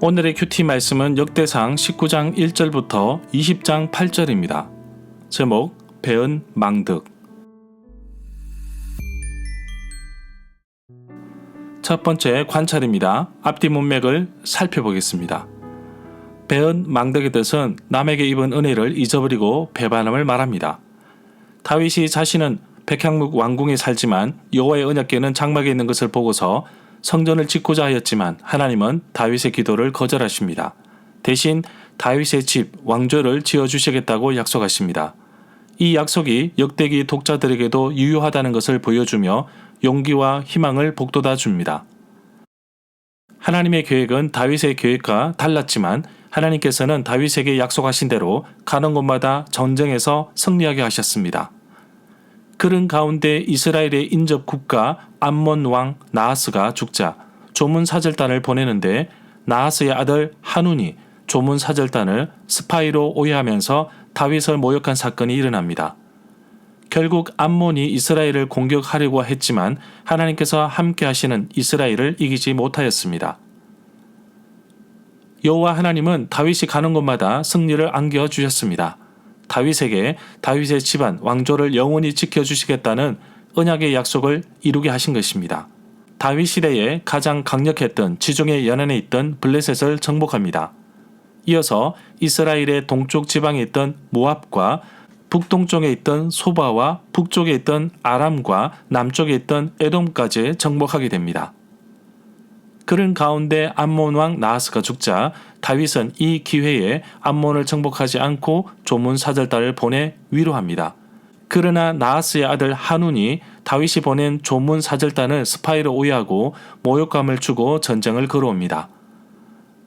오늘의 큐티 말씀은 역대상 19장 1절부터 20장 8절입니다. 제목 배은 망득 첫 번째 관찰입니다. 앞뒤 문맥을 살펴보겠습니다. 배은 망덕의 뜻은 남에게 입은 은혜를 잊어버리고 배반함을 말합니다. 다윗이 자신은 백향목 왕궁에 살지만 여호와의 언약궤는 장막에 있는 것을 보고서 성전을 짓고자 하였지만 하나님은 다윗의 기도를 거절하십니다. 대신 다윗의 집 왕조를 지어 주시겠다고 약속하십니다. 이 약속이 역대기 독자들에게도 유효하다는 것을 보여주며 용기와 희망을 복돋아 줍니다. 하나님의 계획은 다윗의 계획과 달랐지만 하나님께서는 다윗에게 약속하신 대로 가는 곳마다 전쟁에서 승리하게 하셨습니다. 그런 가운데 이스라엘의 인접 국가 암몬 왕 나하스가 죽자 조문 사절단을 보내는데 나하스의 아들 한운이 조문 사절단을 스파이로 오해하면서 다윗을 모욕한 사건이 일어납니다. 결국 암몬이 이스라엘을 공격하려고 했지만 하나님께서 함께 하시는 이스라엘을 이기지 못하였습니다. 여호와 하나님은 다윗이 가는 곳마다 승리를 안겨 주셨습니다. 다윗에게 다윗의 집안 왕조를 영원히 지켜 주시겠다는 언약의 약속을 이루게 하신 것입니다. 다윗 시대에 가장 강력했던 지중해 연안에 있던 블레셋을 정복합니다. 이어서 이스라엘의 동쪽 지방에 있던 모압과 북동쪽에 있던 소바와 북쪽에 있던 아람과 남쪽에 있던 에돔까지 정복하게 됩니다. 그런 가운데 암몬 왕 나하스가 죽자 다윗은 이 기회에 암몬을 정복하지 않고 조문 사절단을 보내 위로합니다. 그러나 나하스의 아들 한운이 다윗이 보낸 조문 사절단을 스파이로 오해하고 모욕감을 주고 전쟁을 걸어옵니다.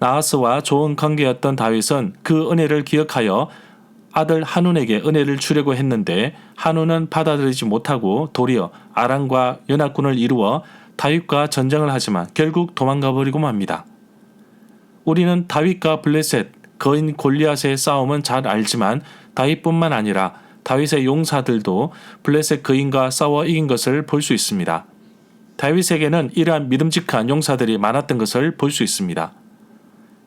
나하스와 좋은 관계였던 다윗은 그 은혜를 기억하여 아들 한운에게 은혜를 주려고 했는데 한운은 받아들이지 못하고 도리어 아람과 연합군을 이루어 다윗과 전쟁을 하지만 결국 도망가 버리고 맙니다. 우리는 다윗과 블레셋 거인 골리앗의 싸움은 잘 알지만 다윗뿐만 아니라 다윗의 용사들도 블레셋 거인과 싸워 이긴 것을 볼 수 있습니다. 다윗에게는 이러한 믿음직한 용사들이 많았던 것을 볼 수 있습니다.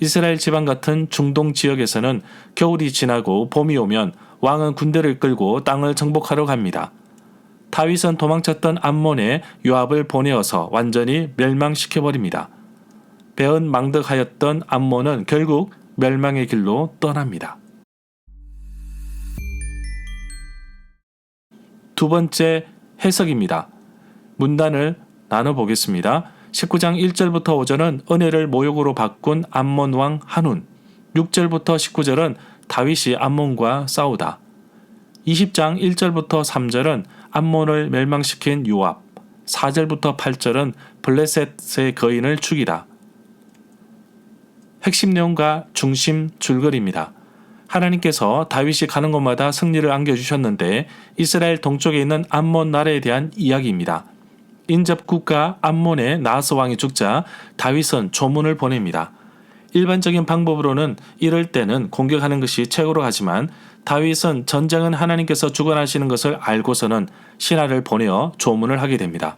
이스라엘 지방 같은 중동 지역에서는 겨울이 지나고 봄이 오면 왕은 군대를 끌고 땅을 정복하러 갑니다. 다윗은 도망쳤던 암몬에 요압을 보내어서 완전히 멸망시켜 버립니다. 배은 망덕하였던 암몬은 결국 멸망의 길로 떠납니다. 두 번째 해석입니다. 문단을 나눠 보겠습니다. 19장 1절부터 5절은 은혜를 모욕으로 바꾼 암몬 왕 한운, 6절부터 19절은 다윗이 암몬과 싸우다. 20장 1절부터 3절은 암몬을 멸망시킨 요압, 4절부터 8절은 블레셋의 거인을 죽이다. 핵심 내용과 중심 줄거리입니다. 하나님께서 다윗이 가는 곳마다 승리를 안겨주셨는데 이스라엘 동쪽에 있는 암몬 나라에 대한 이야기입니다. 인접 국가 암몬의 나하스 왕이 죽자 다윗은 조문을 보냅니다. 일반적인 방법으로는 이럴 때는 공격하는 것이 최고로 하지만 다윗은 전쟁은 하나님께서 주관하시는 것을 알고서는 신하를 보내어 조문을 하게 됩니다.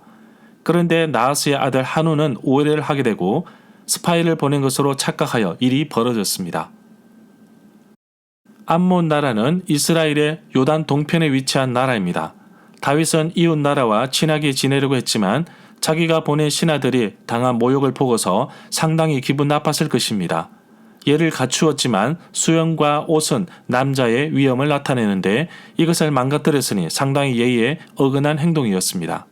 그런데 나하스의 아들 한우는 오해를 하게 되고 스파이를 보낸 것으로 착각하여 일이 벌어졌습니다. 암몬 나라는 이스라엘의 요단 동편에 위치한 나라입니다. 다윗은 이웃 나라와 친하게 지내려고 했지만 자기가 보낸 신하들이 당한 모욕을 보고서 상당히 기분 나빴을 것입니다. 예를 갖추었지만 수영과 옷은 남자의 위험을 나타내는데 이것을 망가뜨렸으니 상당히 예의에 어긋난 행동이었습니다.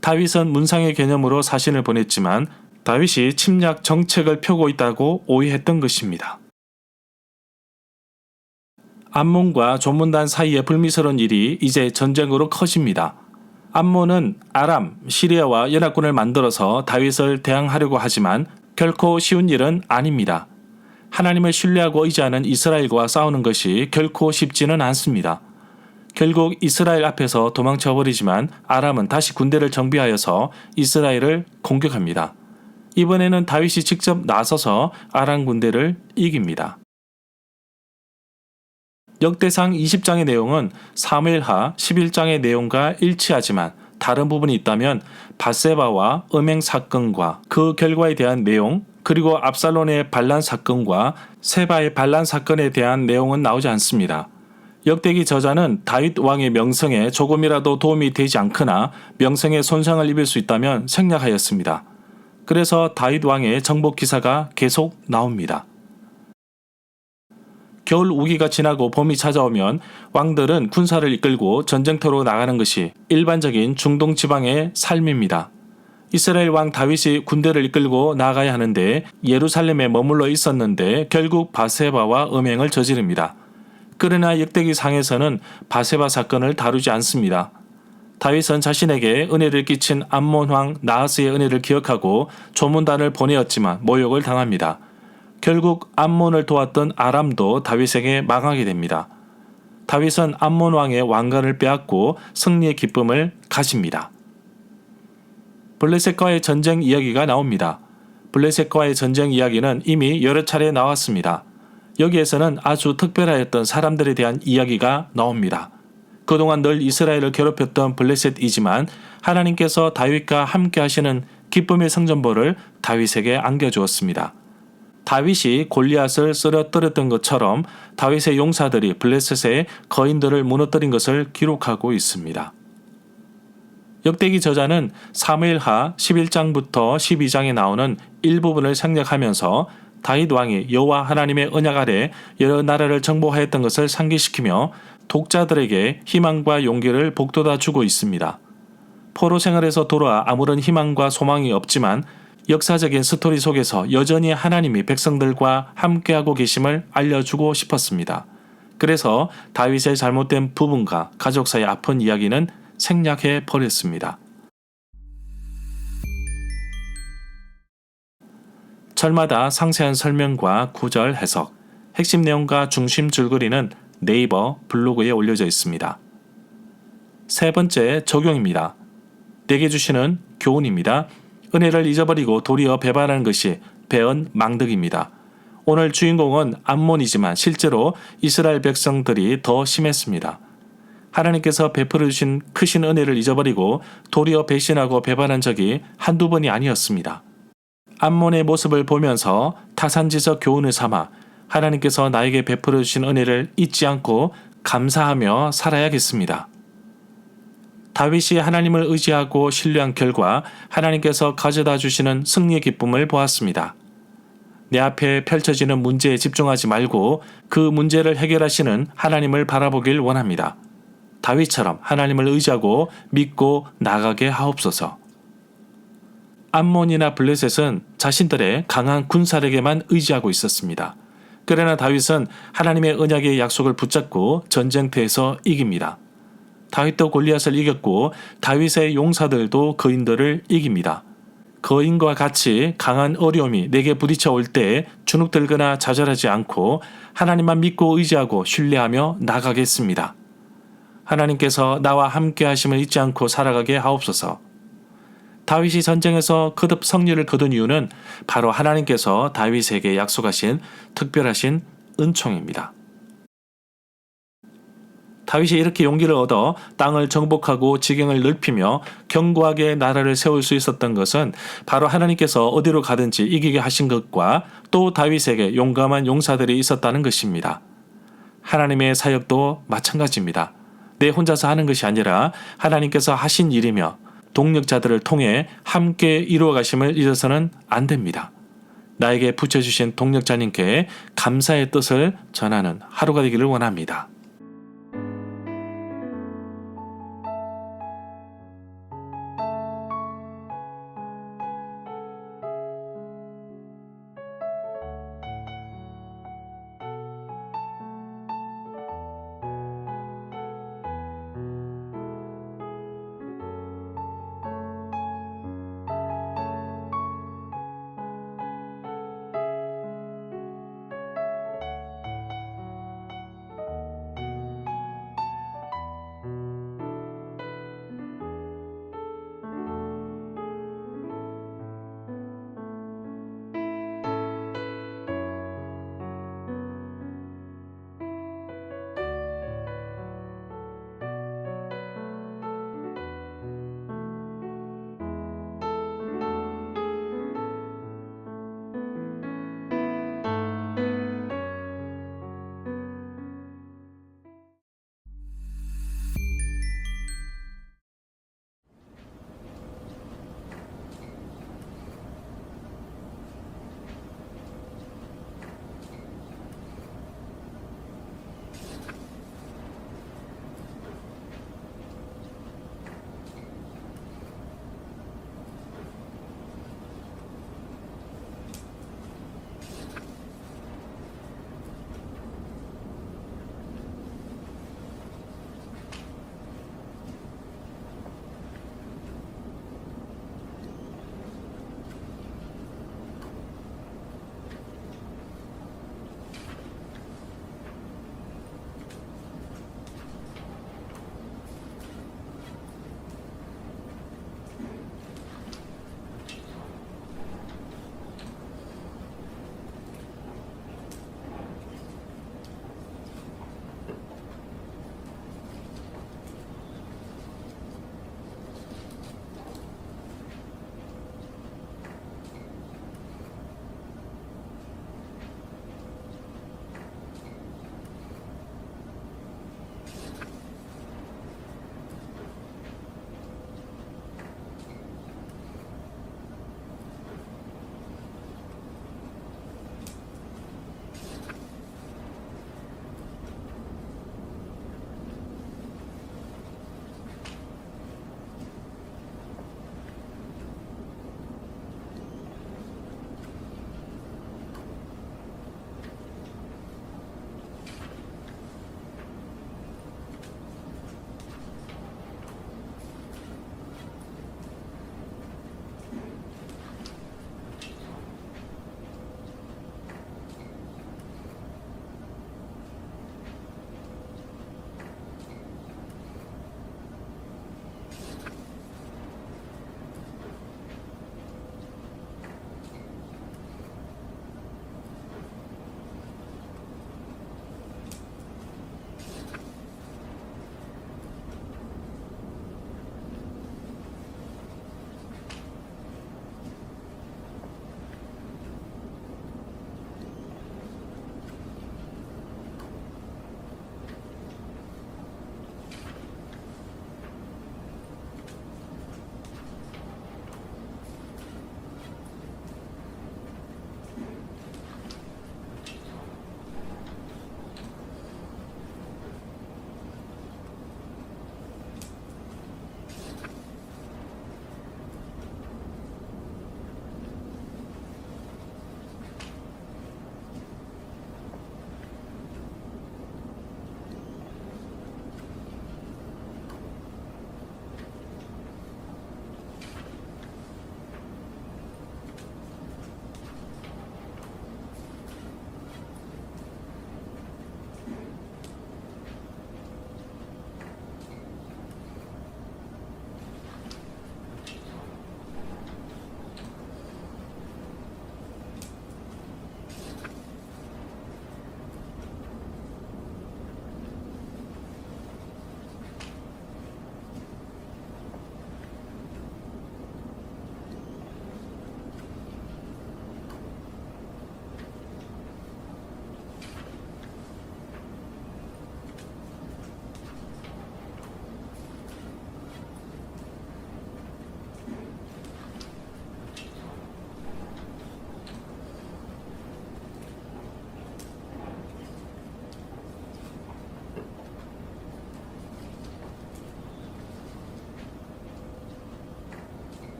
다윗은 문상의 개념으로 사신을 보냈지만 다윗이 침략 정책을 펴고 있다고 오해했던 것입니다. 암몬과 조문단 사이의 불미스러운 일이 이제 전쟁으로 커집니다. 암몬은 아람, 시리아와 연합군을 만들어서 다윗을 대항하려고 하지만 결코 쉬운 일은 아닙니다. 하나님을 신뢰하고 의지하는 이스라엘과 싸우는 것이 결코 쉽지는 않습니다. 결국 이스라엘 앞에서 도망쳐 버리지만 아람은 다시 군대를 정비하여서 이스라엘을 공격합니다. 이번에는 다윗이 직접 나서서 아람 군대를 이깁니다. 역대상 20장의 내용은 사무엘하 11장의 내용과 일치하지만 다른 부분이 있다면 바세바와 음행 사건과 그 결과에 대한 내용, 그리고 압살론의 반란 사건과 세바의 반란 사건에 대한 내용은 나오지 않습니다. 역대기 저자는 다윗 왕의 명성에 조금이라도 도움이 되지 않거나 명성에 손상을 입을 수 있다면 생략하였습니다. 그래서 다윗 왕의 정복 기사가 계속 나옵니다. 겨울 우기가 지나고 봄이 찾아오면 왕들은 군사를 이끌고 전쟁터로 나가는 것이 일반적인 중동 지방의 삶입니다. 이스라엘 왕 다윗이 군대를 이끌고 나가야 하는데 예루살렘에 머물러 있었는데 결국 바세바와 음행을 저지릅니다. 그러나 역대기 상에서는 바세바 사건을 다루지 않습니다. 다윗은 자신에게 은혜를 끼친 암몬 왕 나하스의 은혜를 기억하고 조문단을 보내었지만 모욕을 당합니다. 결국 암몬을 도왔던 아람도 다윗에게 망하게 됩니다. 다윗은 암몬 왕의 왕관을 빼앗고 승리의 기쁨을 가집니다. 블레셋과의 전쟁 이야기가 나옵니다. 블레셋과의 전쟁 이야기는 이미 여러 차례 나왔습니다. 여기에서는 아주 특별하였던 사람들에 대한 이야기가 나옵니다. 그동안 늘 이스라엘을 괴롭혔던 블레셋이지만 하나님께서 다윗과 함께 하시는 기쁨의 성전보를 다윗에게 안겨주었습니다. 다윗이 골리앗을 쓰러뜨렸던 것처럼 다윗의 용사들이 블레셋의 거인들을 무너뜨린 것을 기록하고 있습니다. 역대기 저자는 사무엘하 11장부터 12장에 나오는 일부분을 생략하면서 다윗 왕이 여호와 하나님의 언약 아래 여러 나라를 정복하였던 것을 상기시키며 독자들에게 희망과 용기를 복돋아 주고 있습니다. 포로 생활에서 돌아와 아무런 희망과 소망이 없지만 역사적인 스토리 속에서 여전히 하나님이 백성들과 함께하고 계심을 알려주고 싶었습니다. 그래서 다윗의 잘못된 부분과 가족 사이 아픈 이야기는 생략해 버렸습니다. 절마다 상세한 설명과 구절 해석, 핵심 내용과 중심 줄거리는 네이버 블로그에 올려져 있습니다. 세 번째 적용입니다. 내게 주시는 교훈입니다. 은혜를 잊어버리고 도리어 배반하는 것이 배은 망덕입니다. 오늘 주인공은 암몬이지만 실제로 이스라엘 백성들이 더 심했습니다. 하나님께서 베풀어 주신 크신 은혜를 잊어버리고 도리어 배신하고 배반한 적이 한두 번이 아니었습니다. 암몬의 모습을 보면서 타산지적 교훈을 삼아 하나님께서 나에게 베풀어 주신 은혜를 잊지 않고 감사하며 살아야겠습니다. 다윗이 하나님을 의지하고 신뢰한 결과 하나님께서 가져다 주시는 승리의 기쁨을 보았습니다. 내 앞에 펼쳐지는 문제에 집중하지 말고 그 문제를 해결하시는 하나님을 바라보길 원합니다. 다윗처럼 하나님을 의지하고 믿고 나가게 하옵소서. 암몬이나 블레셋은 자신들의 강한 군사력에만 의지하고 있었습니다. 그러나 다윗은 하나님의 언약의 약속을 붙잡고 전쟁터에서 이깁니다. 다윗도 골리앗을 이겼고 다윗의 용사들도 거인들을 이깁니다. 거인과 같이 강한 어려움이 내게 부딪혀 올 때 주눅들거나 좌절하지 않고 하나님만 믿고 의지하고 신뢰하며 나가겠습니다. 하나님께서 나와 함께 하심을 잊지 않고 살아가게 하옵소서. 다윗이 전쟁에서 거듭 승리를 거둔 이유는 바로 하나님께서 다윗에게 약속하신 특별하신 은총입니다. 다윗이 이렇게 용기를 얻어 땅을 정복하고 지경을 넓히며 견고하게 나라를 세울 수 있었던 것은 바로 하나님께서 어디로 가든지 이기게 하신 것과 또 다윗에게 용감한 용사들이 있었다는 것입니다. 하나님의 사역도 마찬가지입니다. 내 혼자서 하는 것이 아니라 하나님께서 하신 일이며 동력자들을 통해 함께 이루어 가심을 잊어서는 안 됩니다. 나에게 붙여주신 동력자님께 감사의 뜻을 전하는 하루가 되기를 원합니다.